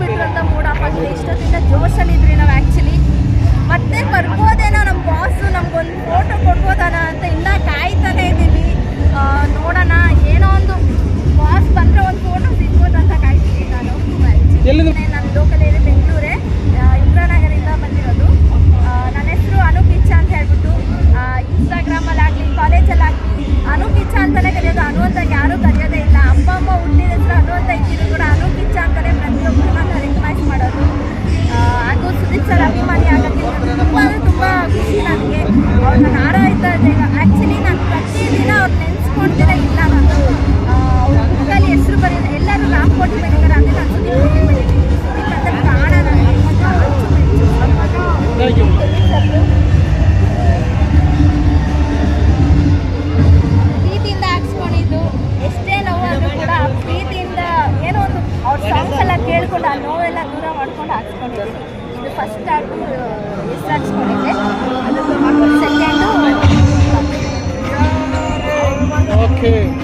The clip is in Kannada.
ಬಿಟ್ರು ಅಂತ ಮೂಡ್ ಆಫ್ ಆಗಿದೆ. ಇಷ್ಟೊತ್ತಿಂದ ಜೋಶಲ್ಲಿದ್ರಿ ನಾವು ಆ್ಯಕ್ಚುಲಿ ಮತ್ತೆ ಬರ್ಬೋದೇನೋ ನಮ್ಮ ಬಾಸು ನಮ್ಗೊಂದು ಫೋಟೋ ಕೊಡ್ಬೋದನ ಅಂತ ಇನ್ನೂ ಕಾಯ್ತಾನೆ ಇದ್ದೀವಿ. ನೋಡೋಣ ಏನೋ ಒಂದು ಬಾಸ್ ಬಂದ್ರೆ ಒಂದು ಫೋಟೋ ಸಿಗ್ಬೋದು ಅಂತ ಕಾಯ್ತಿದ್ದೀನಿ ನಾನು? Actually, ನಾನು ಲೋಕಲ್ ಬರೆಯೋದು ಎಲ್ಲರೂ ನಾನು ಕೂಡ ಪ್ರೀತಿಯಿಂದ ಏನೋ ಒಂದು ಅವ್ರ ಎಲ್ಲ ಕೇಳ್ಕೊಂಡು ಆ ನೋವೆಲ್ಲ ದೂರ ಮಾಡ್ಕೊಂಡು ಹಾಕ್ಸ್ಕೊಂಡಿದ್ದೀನಿ. ಇದು ಫಸ್ಟ್ ಆಗಿ ಹೆಸರು ಹಾಕ್ಸ್ಕೊಂಡು Okay.